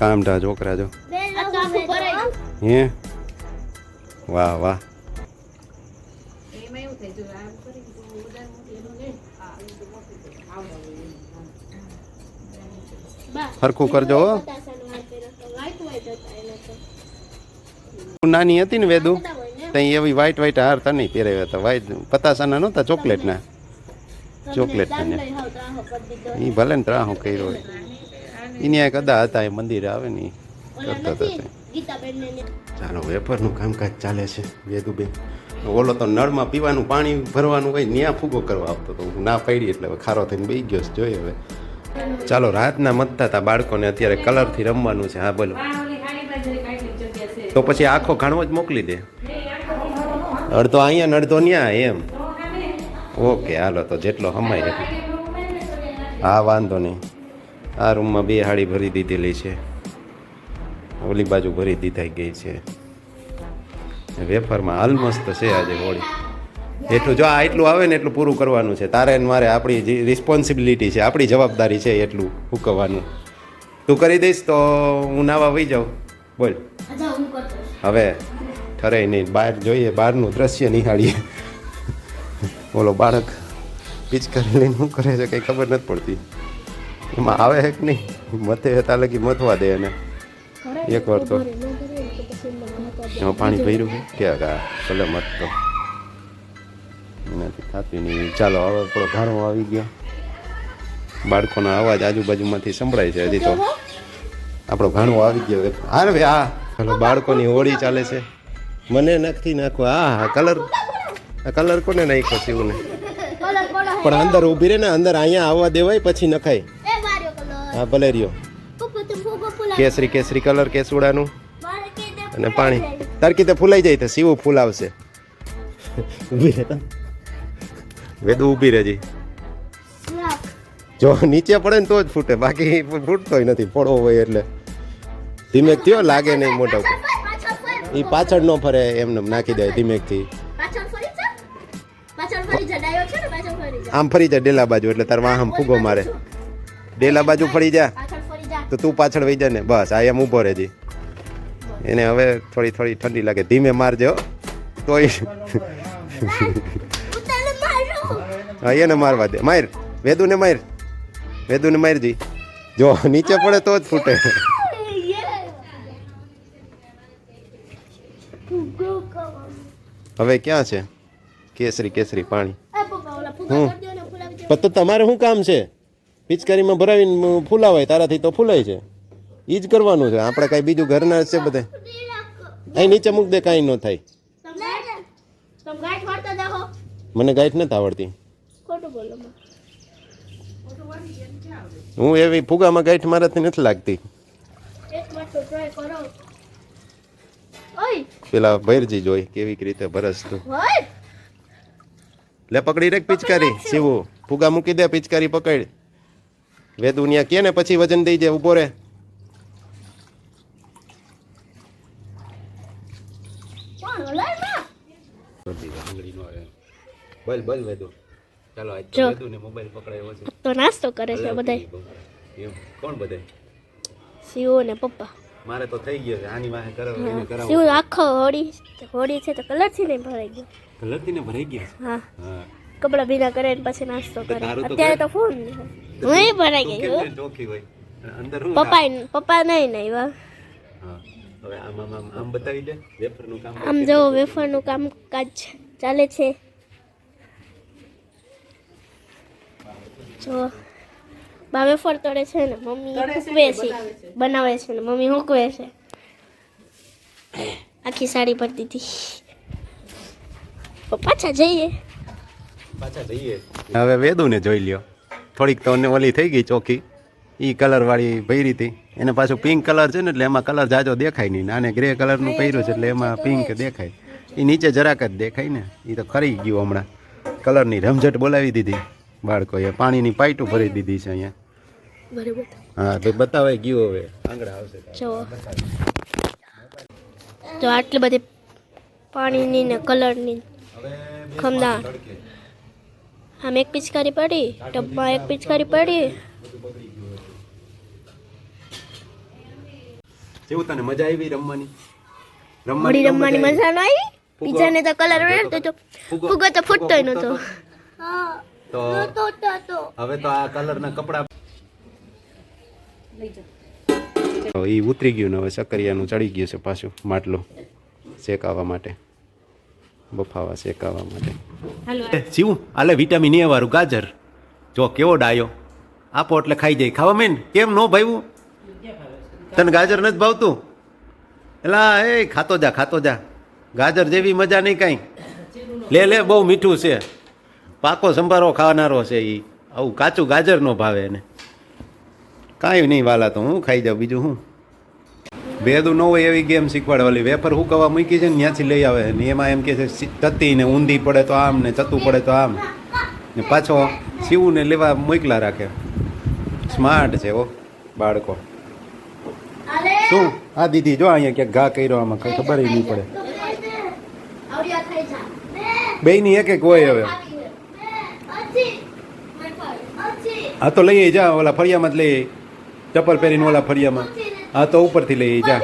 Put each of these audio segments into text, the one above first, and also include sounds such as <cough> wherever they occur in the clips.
કામઢા છોકરા જો આ તો આખું ભરાઈ ગયું. હે વાહ વાહ હરખું કરજો. નાની હતી ને વેદુ. ત્યાં એવી વ્હાઈટ વ્હાઈટ હાર તને પહેરાવ્યા હતા વ્હાઈટ પતાસાના નહોતા ચોકલેટના તમને ચોકલેટ દામ ને. લઈ હાવ ત્રાહો કરી દીધો. એ ભલે ને ત્રાહો કર્યો હોય એની આ કદા હતા એ મંદિરે આવે ને કરતા હતા ચાલો વેપારનું કામકાજ ચાલે છે વેદુબેન ઓલો તો નળમાં પીવાનું પાણી ભરવાનું હોય ત્યાં ફૂગો કરવા આવતો તો હું ના પાડી એટલે હવે ખારો થઈને બેસી ગયો છે જોઈએ હવે. ચાલો રાતના મતતા હતા બાળકોને અત્યારે કલરથી રમવાનું છે. હા બોલો. તો પછી આખો ઘાણવો જ મોકલી દે. અડધો અહીંયા ને અડધો ન્યા એમ. ઓકે હાલો તો જેટલો હમાય એટલો હા વાંધો નહીં. આ રૂમમાં બે હાડી ભરી દીધેલી છે. ઓલી બાજુ ભરી દીધાઈ ગઈ છે. વેફરમાં હાલ મસ્ત છે આજે હોળી. એટલું જો આ એટલું આવે ને એટલું પૂરું કરવાનું છે. તારે મારે આપણી જે રિસ્પોન્સિબિલિટી છે આપણી જવાબદારી છે એટલું હુકવવાનું તું કરી દઈશ તો હું નાવા વહી જાઉં. બોલ. હવે ઠરે નહીં. બહાર જોઈએ બહારનું દ્રશ્ય નિહાળીએ. <laughs> બોલો બાળક પિચકારી લઈને શું કરે છે? કંઈ ખબર નથી પડતી. એમાં આવે હેક નહીં? મથે હતા લગી મથવા દે એને. એક વાર તો. ન ને. એમાં પાણી ભર્યું છે? કે આ ભલે મત તો. એનાથી થતું નહીં. ચાલો હવે થોડો ઘાણો આવી ગયો. બાળકોના અવાજ આજુબાજુમાંથી સંભળાય છે હજી તો. આપણો ઘાણો આવી ગયો. હા રે હા. ચાલો બાળકોની હોળી ચાલે છે. મને નથી નાખો હા હા કલર આ કલર કોને નાખ્યો શિવને ને? પણ અંદર ઊભી રહે ને અંદર અહીંયા આવવા દેવાય પછી નખાય. હા ભલે રહ્યો. કેસરી કેસરી કલર કેસુડાનું અને પાણી તારકી તે ફૂલાઈ જાય તો સીવું ફૂલાવશે ઊભી રહે. વેદુ ઊભી રહેજી જો નીચે પડે ને તો જ ફૂટે બાકી ફૂટતોય નથી પડવો હોય એટલે ધીમે થયો લાગે નહીં મોટા. એ પાછળ ન ફરે એમને નાખી દે ધીમેકથી. આમ ફરી જાય ડેલા બાજુ એટલે તાર વાહમ ફૂગો મારે ડેલા બાજુ ફરી જા. તો તું પાછળ વહી જા ને. બસ આ એમ ઊભો રહેજી. એને હવે થોડી થોડી ઠંડી લાગે. ધીમે મારજો તોય. હું એને મારવા દે. માર. વેદુને માર. વેદુને મારજી. જો નીચે પડે તો જ ફૂટે. હવે ક્યાં છે? કેસરી કેસરી પાણી. હું? તો તમારે શું કામ છે? પિચકારીમાં ભરાવીને ફૂલાવાય તારાથી તો ફૂલાય છે. એ જ કરવાનું છે. આપણે કાંઈ બીજું ઘરના છે બધે. અહીં નીચે મૂક દે કાંઈ ન થાય. મને ગાઈડ નથી આવડતી. હું એવી ફુગામાં ગાઈડ મારાથી નથી લાગતી. પેલા ભૈરજી જોઈ કેવી રીતે ભરસ તું. લે પકડી રેખ પિચકારી સીવું ફુગા મૂકી દે પિચકારી પકડ. વેદુ ન્યા કે ને પછી વજન દઈ દે ઊભો રે કોણ ઓલા માં બોલ બોલ વેદુ. ચાલો આજ જો. વેદુ ને મોબાઈલ પકડાયો છે. તો નાસ્તો કરે છે બધાય. એમ કોણ બધે? શિવો ને પપ્પા. મારે તો થઈ ગયો છે આની વાહે એને કરાવો. આખો હોળી હોળી છે તો કલરથી ભરાઈ ગયો. કલરથી ને ભરાઈ ગયા? હા. હા. કપડા ભીના કરે ને પછી નાસ્તો કરે. અત્યારે તો ફોન હું ભરાઈ ગઈ કેમ હોય? અંદર હું પપ્પા પપ્પા નહીં નહીં વા હવે આમ આમ આમ આમ બતાવી દે. વેફરનું કામ આમ જો વેફરનું કામકાજ ચાલે છે. જો બા વેફર તળે છે ને મમ્મી હૂકવે છે. બનાવે છે? ને મમ્મી હૂકવે છે. આખી સાડી પર દીધી પાછા જઈએ. પાછા જઈએ. હવે વેદુને જોઈ લ્યો. થોડીક તો ઓલી થઈ ગઈ ચોખ્ખી. એ કલરવાળી ભરી હતી. એને પાછું પિંક કલર છે ને એટલે એમાં કલર જાજો દેખાય નહીં. અને ગ્રે કલરનું પહેર્યું છે એટલે એમાં પિંક દેખાય. એ નીચે જરાક જ દેખાય ને. એ તો ખરી ગયું હમણાં. કલરની રમઝટ બોલાવી દીધી બાળકોએ. પાણીની પાઇટું ભરી દીધી છે અહીંયા. હા તો બતાવાય ગયું હવે. આંગળા આવશે જો. આટલી બધી પાણીની ને કલરની ખમદા આમ એક પિચકારી પડી ટબમાં એક પિચકારી પડી જેવું તને મજા આવી રમવાની? રમવાની રમવાની મજા ન આવી? બીજા બીજાને તો કલર વેડતો તો ફુગ્ગો તો ફૂટતો. નતો તો હવે તો આ કલરના કપડા લઈ જાઓ. એ ઉતરી ગયું ને હવે સકરિયાનું ચડી ગયું છે પાછું માટલો શેકાવા માટે. બફાવા શેકાવા માટે. હાલો શિવ આલે વિટામિન એ વાળું ગાજર. જો કેવો ડાયો? આપો એટલે ખાઈ જાય. ખાવા મેન કેમ નો ભાવ્યું? તને ગાજર નથી ભાવતું? એલા એ ખાતો જા ખાતો જા. ગાજર જેવી મજા નહીં કાંઈ. લે લે બહુ મીઠું છે. પાકો સંભારો ખાનારો છે એ આવું કાચું ગાજર નો ભાવે એને. કાંઈ નહીં વાલા તો હું ખાઈ જાઉં. બીજું હું? ભેદું ન હોય એવી ગેમ શીખવાડવાલી. વેફર હુકવા મૂકી છે ને ત્યાંથી લઈ આવે ને એમાં એમ કે છે તતી ને ઊંધી પડે તો આમ ને ચતું પડે તો આમ. ને પાછો સીવું ને લેવા મોકલા રાખે. સ્માર્ટ છે ઓ બાળકો. શું? આ દીદી, જો અહીંયા ક્યાંક ઘા કર્યો આમાં, કઈ ખબર નહીં પડે. બે ની એક એક હોય હવે. હા, તો લઈએ જા, ઓલા ફળિયામાં જ લઈએ ચપ્પલ પહેરીને ઓલા ફળિયામાં. હા તો ઉપરથી લઈ જા.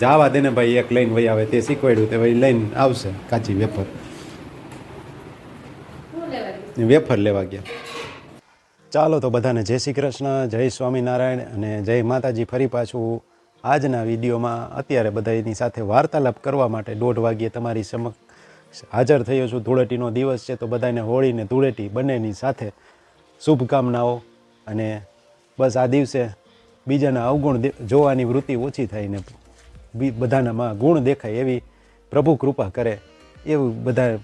જાવા દે ને ભાઈ એક લઈને વહી આવે તે શીખવાડ્યું તે ભાઈ લઈને આવશે કાચી વેફર. વેફર લેવા ગયા. ચાલો તો બધાને જય શ્રી કૃષ્ણ જય સ્વામિનારાયણ અને જય માતાજી ફરી પાછું આજના વિડીયોમાં. અત્યારે બધાની સાથે વાર્તાલાપ કરવા માટે દોઢ વાગ્યે તમારી સમક્ષ હાજર થયો છું. ધૂળેટીનો દિવસ છે તો બધાને હોળીને ધૂળેટી બંનેની સાથે શુભકામનાઓ અને બસ આ દિવસે બીજાના અવગુણ જોવાની વૃત્તિ ઓછી થાય ને બધાનામાં ગુણ દેખાય એવી પ્રભુ કૃપા કરે એવું બધા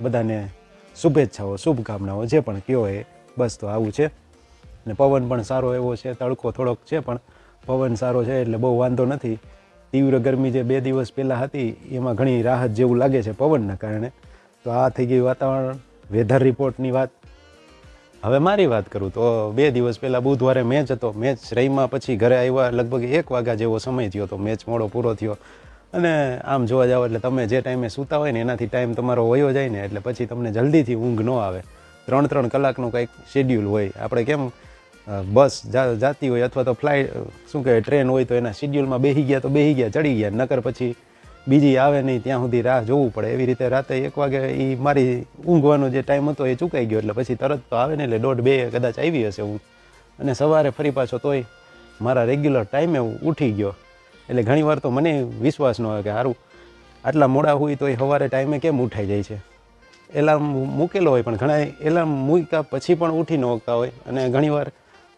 બધાને શુભેચ્છાઓ, શુભકામનાઓ જે પણ કયો એ બસ તો આવું છે. ને પવન પણ સારો એવો છે, તડકો થોડોક છે પણ પવન સારો છે એટલે બહુ વાંધો નથી. તીવ્ર ગરમી જે બે દિવસ પહેલાં હતી, એમાં ઘણી રાહત જેવું લાગે છે પવનના કારણે. તો આ થઈ ગઈ વાતાવરણ. વેધર રિપોર્ટની વાત હવે મારી વાત કરું તો બે દિવસ પહેલાં બુધવારે મેચ હતો. મેચ રહીમાં પછી ઘરે આવ્યા લગભગ એક વાગ્યા જેવો સમય થયો તો મેચ મોડો પૂરો થયો. અને આમ જોવા જાવ એટલે તમે જે ટાઈમે સૂતા હોય ને એનાથી ટાઈમ તમારો વયો જાય ને એટલે પછી તમને જલ્દીથી ઊંઘ ન આવે. ત્રણ ત્રણ કલાકનું કંઈક શેડ્યુલ હોય. આપણે કેમ બસ જાતી હોય અથવા તો ફ્લાઇટ શું કહેવાય ટ્રેન હોય તો એના શેડ્યુલમાં બેસી ગયા તો બેસી ગયા, ચડી ગયા. નકર પછી બીજી આવે નહીં, ત્યાં સુધી રાહ જોવું પડે. એવી રીતે રાતે એક વાગે એ મારી ઊંઘવાનો જે ટાઈમ હતો એ ચૂકાઈ ગયો, એટલે પછી તરત તો આવે ને, એટલે દોઢ બે કદાચ આવી હશે હું અને સવારે ફરી પાછો તોય મારા રેગ્યુલર ટાઈમે ઉઠી ગયો. એટલે ઘણીવાર તો મને વિશ્વાસ ન હોય કે સારું આટલા મોડા હોય તો એ સવારે ટાઈમે કેમ ઉઠાઈ જાય છે? એલાર્મ મૂકેલો હોય, પણ ઘણા એલાર્મ મૂક્યા પછી પણ ઉઠી ન શકતા હોય. અને ઘણીવાર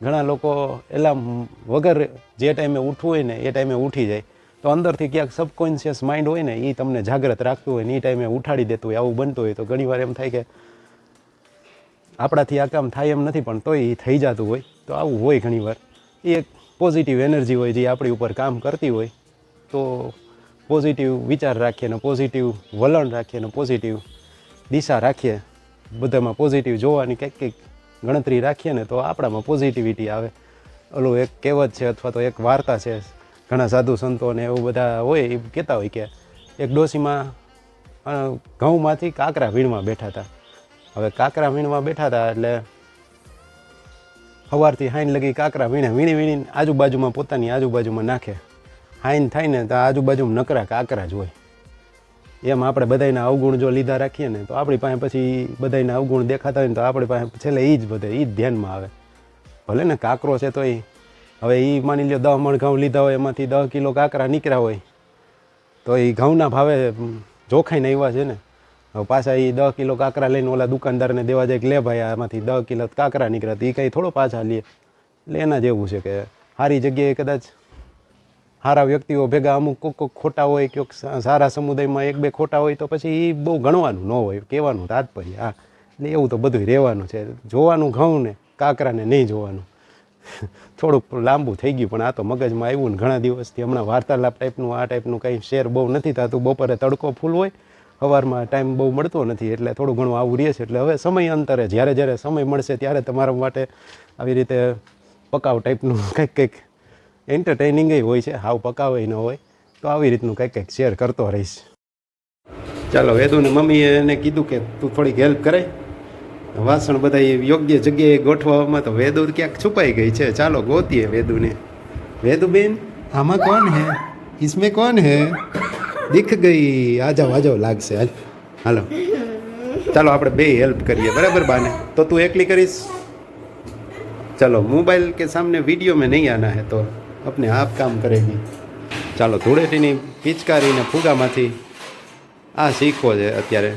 ઘણા લોકો એલાર્મ વગર જે ટાઈમે ઉઠવું હોય ને, એ ટાઈમે ઉઠી જાય. તો અંદરથી ક્યાંક સબકોન્શિયસ માઇન્ડ હોય ને એ તમને જાગ્રત રાખતું હોય ને એ ટાઈમે ઉઠાડી દેતું હોય, આવું બનતું હોય તો ઘણીવાર એમ થાય કે આપણાથી આ કામ થાય એમ નથી, પણ તોય એ થઈ જતું હોય. તો આવું હોય ઘણીવાર એ એક પોઝિટિવ એનર્જી હોય જે આપણી ઉપર કામ કરતી હોય. તો પોઝિટિવ વિચાર રાખીએ ને પોઝિટિવ વલણ રાખીએ ને પોઝિટિવ દિશા રાખીએ. બધામાં પોઝિટિવ જોવાની કંઈક કંઈક ગણતરી રાખીએ ને તો આપણામાં પોઝિટિવિટી આવે. ઓલું એક કહેવત છે અથવા તો એક વાર્તા છે ઘણા સાધુ સંતો ને એવું બધા હોય એ કહેતા હોય કે એક ડોશીમાં ઘઉંમાંથી કાંકરા વીણમાં બેઠા હતા. હવે કાંકરા વીણમાં બેઠા હતા એટલે સવારથી હાઈન લગી કાંકરા વીણે, વીણી, વીણીને આજુબાજુમાં પોતાની આજુબાજુમાં નાખે. હાઈન થાય ને તો આજુબાજુમાં નકરા કાંકરા જ હોય. એમ આપણે બધાયના અવગુણ જો લીધા રાખીએ ને તો આપણી પાસે પછી બધાયના અવગુણ દેખાતા હોય ને તો આપણી પાસે છેલ્લે એ જ બધે એ જ ધ્યાનમાં આવે. ભલે ને કાંકરો છે તો એ હવે એ માની લ્યો દહ મણ ઘઉં લીધા હોય, એમાંથી દસ કિલો કાંકરા નીકળ્યા હોય, તો એ ઘઉંના ભાવે જોખાઈને આવ્યા છે ને. હવે પાછા એ દસ કિલો કાંકરા લઈને ઓલા દુકાનદારને દેવા જાય કે, લે ભાઈ, આમાંથી દસ કિલો કાંકરા નીકળ્યા તો એ કંઈ થોડો પાછા લે. એટલે એના જેવું છે કે સારી જગ્યાએ કદાચ સારા વ્યક્તિઓ ભેગા અમુક કોક કોક ખોટા હોય કે સારા સમુદાયમાં એક બે ખોટા હોય, તો પછી એ બહુ ગણવાનું ન હોય, કહેવાનું તાત્પર્ય, હા. એટલે એવું તો બધું રહેવાનું છે. જોવાનું ઘઉં ને કાંકરાને નહીં જોવાનું. <laughs> થોડુંક લાંબુ થઈ ગયું, પણ આ તો મગજમાં આવ્યું ને ઘણા દિવસથી. હમણાં વાર્તાલાપ ટાઈપનું આ ટાઈપનું કંઈ શેર બહુ નથી થતું. બપોરે તડકો ફૂલ હોય સવારમાં ટાઈમ બહુ મળતો નથી, એટલે થોડું ઘણું આવું રહે છે. એટલે હવે સમય અંતરે, જ્યારે જ્યારે સમય મળશે ત્યારે તમારા માટે આવી રીતે પકાવ ટાઈપનું <laughs> કંઈક કંઈક એન્ટરટેનિંગ હોય છે. હાવ પકાવે ન હોય, તો આવી રીતનું કંઈક કંઈક શેર કરતો રહીશ. ચાલો, વેદુને મમ્મીએ એને કીધું કે તું થોડીક હેલ્પ કરે વાસણ બધા એ યોગ્ય જગ્યાએ ગોઠવવામાં તો વેદુ ક્યાંક છુપાઈ ગઈ છે. ચાલો ગોતીએ વેદુને. વેદુબેન? આમાં કોણ હે? ઇસમે કોણ હે? દીખ ગઈ. આજાવ આજાવ લાગશે. હાલ હાલો. ચાલો આપણે બે હેલ્પ કરીએ. બરાબર બાને? તો તું એકલી કરીશ? ચાલો મોબાઈલ કે સામને વીડિયો મેં નહીં આના હે તો આપણે આપ કામ કરેગી. ચાલો ધૂળેટીની પિચકારીને ફુગામાંથી આ શીખવો છે અત્યારે.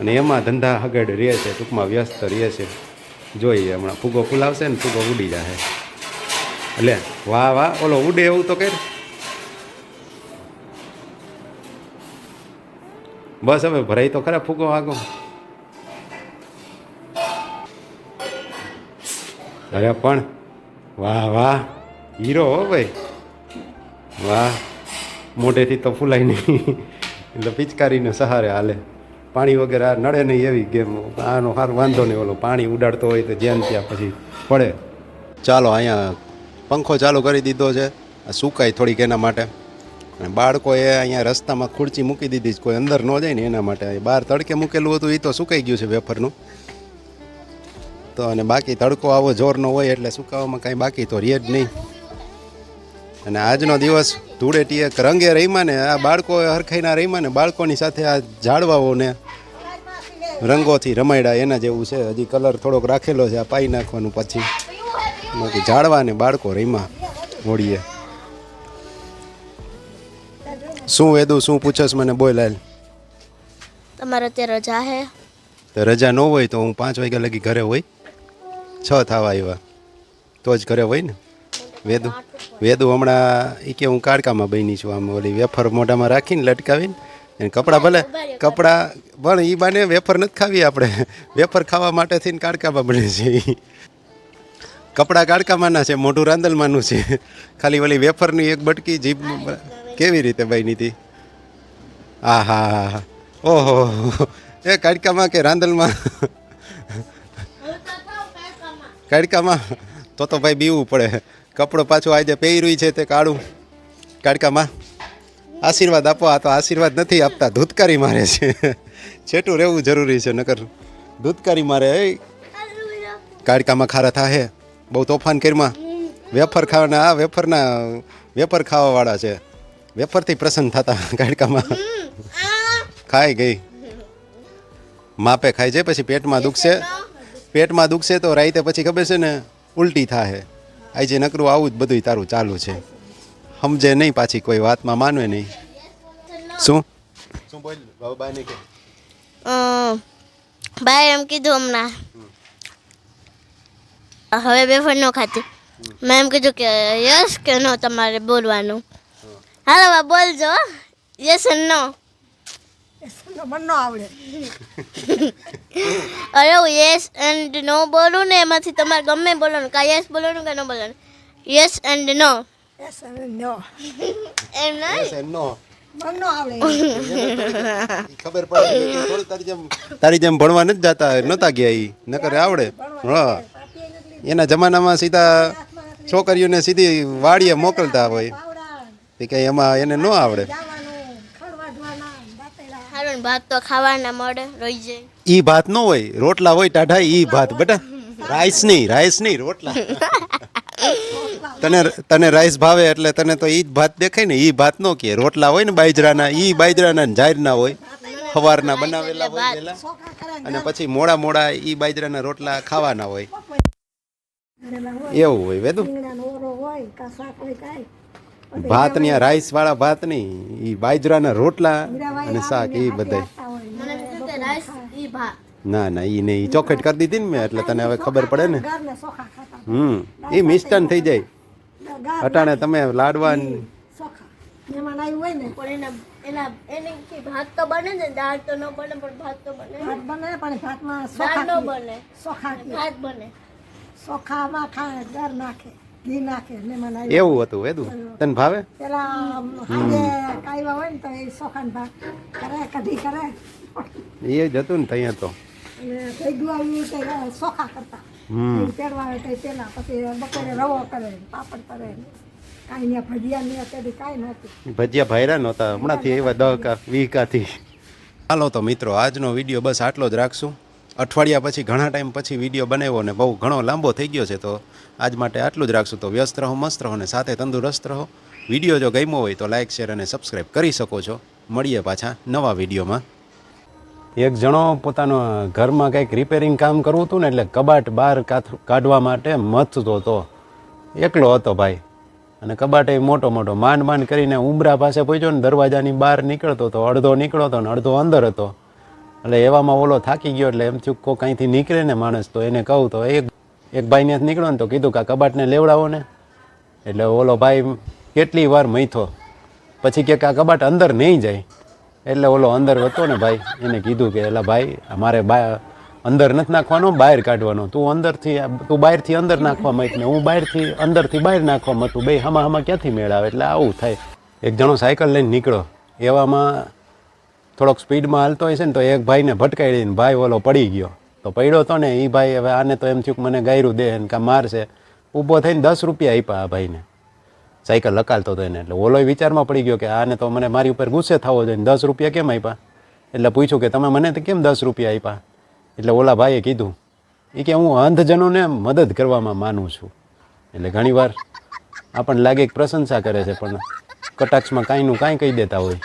અને એમાં ધંધા આગળ રહે છે, ટૂંકમાં વ્યસ્ત રહે છે. જોઈએ હમણાં ફૂગો ફૂલાવશે ને ફૂગો ઉડી જશે એટલે વાહ વાહ, ઓલો ઉડે એવું તો કર. બસ હવે ભરાઈ તો ખરા ફૂગો આગો. અરે પણ, વાહ વાહ, હીરો હો ભાઈ. વાહ, મોઢેથી તો ફૂલાય નહીં. <laughs> એટલે પિચકારીને સહારે હાલે. પાણી વગર આ નડે નહીં એવી ગેમ આનો સારું વાંધો નહીં ઓલો પાણી ઉડાડતો હોય તો જ્યાં ત્યાં પછી પડે. ચાલો, અહીંયા પંખો ચાલુ કરી દીધો છે. સુકાય થોડીક એના માટે. અને બાળકોએ અહીંયા રસ્તામાં ખુરચી મૂકી દીધી છે. કોઈ અંદર ન જાય ને એના માટે. બહાર તડકે મૂકેલું હતું એ તો સુકાઈ ગયું છે વેફરનું. તો અને બાકી તડકો આવો જોરનો હોય એટલે સુકાવામાં કાંઈ બાકી તો રહે જ નહીં. અને આજનો દિવસ ધૂળેટી એક રંગે રહીમાં ને આ બાળકો હરખાઈના રહીમાં ને બાળકોની સાથે આ ઝાડવાઓને રંગોથી રમાયડા એના જેવું છે. હજી કલર થોડોક રાખેલો છે આ પાઈ નાખવાનું પછી. બાકી ઝાડવા ને બાળકો રહીમાં હોળીએ. શું વેદું શું પૂછસ મને બોલ હાલ. તમારે અત્યારે રજા હે? તો રજા ન હોય તો હું પાંચ વાગ્યા લગી ઘરે હોય. છ થવા આવ્યા. તો જ ઘરે હોય ને? વેદુ વેદુ હમણાં એ કે હું કાડકામાં બની છું આમ ઓલી વેફર મોઢામાં રાખીને લટકાવીને એને કપડાં ભલે કપડાં પણ એ બાને વેફર નથી ખાવી આપણે. વેફર ખાવા માટે થઈને કાડકામાં બને છે કપડાં કાડકામાંના છે મોઢું રાંદલમાંનું છે. ખાલી ઓલી વેફરની એક બટકી જીભ કેવી રીતે બની હતી આ હા હા હા. ઓહો એ કાળકામાં કે રાંદલમાં? કાડકામાં તો તો ભાઈ બીવું પડે. કપડો પાછો આજે પહેર્યું છે તે કાળું. કાડકામાં આશીર્વાદ આપો આ તો આશીર્વાદ નથી આપતા, ધૂતકારી મારે છે. છેટું રહેવું જરૂરી છે, નકર ધૂતકારી મારે એ કાડકામાં ખારા થાહે. બહુ તોફાન કરીમાં. વેફર ખાવાના, આ વેફરના, વેફર ખાવાવાળા છે. વેફરથી પ્રસન્ન થતા કાડકામાં ખાઈ ગઈ. માપે ખાઈ જાય, પછી પેટમાં દુખશે. પેટમાં દુખશે તો રાઈતે પછી ખબર છે ને, ઉલટી થાહે. આજે નકરું આવું જ બધું તારું ચાલુ છે. સમજે નહીં પાછી કોઈ વાતમાં માનવે નહીં. શું? શું બોલ બાબાને કે? ભાઈ એમ કીધું હમણાં. હવે બેફર ન ખાતી. મેં એમ કીધું કે યસ કે નો તમારે બોલવાનું. હાલો બોલજો યસ નો. મને ન આવડે. અરે હું યસ એન્ડ નો બોલું ને એમાંથી તમારે ગમે બોલવાનું કા યસ બોલવાનું કે નો બોલવાનું? Yes and no yes and no એમ નો મને ન પડે તારી જેમ તારી જેમ ભણવા નથી જતા નહોતા ગયા ઈ. નકર આવડે. હા. એના જમાનામાં સીધા છોકરીઓને સીધી વાડીએ મોકલતા હોય. કે એમાં એને ન આવડે જવાનું ખડવાડવાના દાંતેડા સારું ને ભાત તો ખાવાના મળે રહી જાય. ઈ ભાત ન હોય રોટલા હોય ટાઢા ઈ ભાત બેટા રાઈસ નહીં રાઈસ નહીં રોટલા. તને તને રાઈસ ભાવે એટલે તને તો ઈ જ ભાત દેખાય ને ઈ ભાત નો કે. રોટલા હોય ને બાજરાના ઈ બાજરાના ને જાહેરના હોય સવારના બનાવેલા હોય પેલા અને પછી મોડા મોડા ઈ બાજરાના રોટલા ખાવાના હોય. એવું હોય વેદુ? ભાતની રાઈસ વાળા ભાત નહીં ઈ બાજરાના રોટલા અને શાક એ બધાય. આપતા હોય મને કીધું કે રાઈસ ઈ ભાત. ના ના ઈ નહીં ઈ ચોખેટ કરી દીધી ને મેં એટલે તને હવે ખબર પડે ને. હમ ઈ મિષ્ટાન થઈ જાય. અટાણે તમે લાડવા ને ચોખા મહેમાન આવ્યું હોય ને. પણ એના એના એની ભાત તો બને ને દાળ તો ન બને પણ ભાત તો બને. ભાત બને પણ ભાતમાં દાળ ન બને. ચોખા ભાત બને. ચોખામાં ખાય ઘર નાખે. ઘી નાખે એવું હતું વેદું તને ભાવે? પેલા સાંજે કાયવા હોય ને તો એ ચોખાને ભાત કરે કઢી કરે. એ જ હતું ને ત્યાં તો. થઈ ગયું આવ્યું તે ચોખા કરતા. હમ. આવે તે પેલા પછી બપોરે રવો કરે પાપડ કરે. કાંઈ ભજીયા ને અત્યારે કાંઈ નહોતું ભજીયા ભાયરા નહોતા. હમણાંથી એવા દહ કા વીહ કાથી હાલો તો મિત્રો આજનો વીડિયો બસ આટલો જ રાખશું. અઠવાડિયા પછી, ઘણા ટાઈમ પછી વીડિયો બનાવ્યો ને બહુ ઘણો લાંબો થઈ ગયો છે, તો આજ માટે આટલું જ રાખશું. તો વ્યસ્ત રહો, મસ્ત રહો ને સાથે તંદુરસ્ત રહો. વીડિયો જો ગમ્યો હોય તો લાઇક શેર અને સબસ્ક્રાઈબ કરી શકો છો. મળીએ પાછા નવા વિડીયોમાં. એક જણો પોતાનો ઘરમાં કંઈક રિપેરિંગ કામ કરવું હતું ને એટલે કબાટ બહાર કાઢવા માટે મથતો હતો. એકલો હતો ભાઈ. અને કબાટ એ મોટો મોટો માંડ માંડ કરીને ઉંબરા પાસે પહોંચ્યો ને દરવાજાની બહાર નીકળતો હતો અડધો નીકળતો ને અડધો અંદર હતો. એટલે એવામાં ઓલો થાકી ગયો એટલે એમ થયું કોઈ કાંઈથી નીકળે ને માણસ, તો એને કહું, તો એક એક ભાઈને નીકળ્યો ને તો કીધું કે કબાટને લેવડાવો ને. એટલે ઓલો ભાઈ કેટલી વાર મૈથો. પછી કે આ કબાટ અંદર નહીં જાય. એટલે ઓલો અંદર હતો ને ભાઈ, એને કીધું કે, એલા ભાઈ, અમારે બા, અંદર નથી નાખવાનો, બહાર કાઢવાનો. તું અંદરથી, તું બહારથી અંદર નાખવા માંગ ને હું બહારથી, અંદરથી બહાર નાખવા માંગતું બે હમા હમા ક્યાંથી મેળ આવે એટલે આવું થાય. એક જણો સાયકલ લઈને નીકળો એવામાં થોડોક સ્પીડમાં હાલતો છે ને તો એક ભાઈને ભટકાઈ દઈને ભાઈ ઓલો પડી ગયો. તો પડ્યો તો ને એ ભાઈ હવે આને તો એમ થયું કે મને ગાયરું દે ને કાં મારશે. ઊભો થઈને દસ રૂપિયા આપ્યા આ ભાઈને. સાયકલ લકાલતો હતો એને. એટલે ઓલો વિચારમાં પડી ગયો કે આને તો મને મારી ઉપર ગુસ્સે થવો જોઈએ દસ રૂપિયા કેમ આપ્યા? એટલે પૂછ્યું કે તમે મને તો કેમ દસ રૂપિયા આપ્યા? એટલે ઓલા ભાઈએ કીધું એ કે હું અંધજનોને મદદ કરવામાં માનું છું. એટલે ઘણીવાર આપણને લાગે કે પ્રશંસા કરે છે, પણ કટાક્ષમાં કાંઈનું કાંઈ કહી દેતા હોય.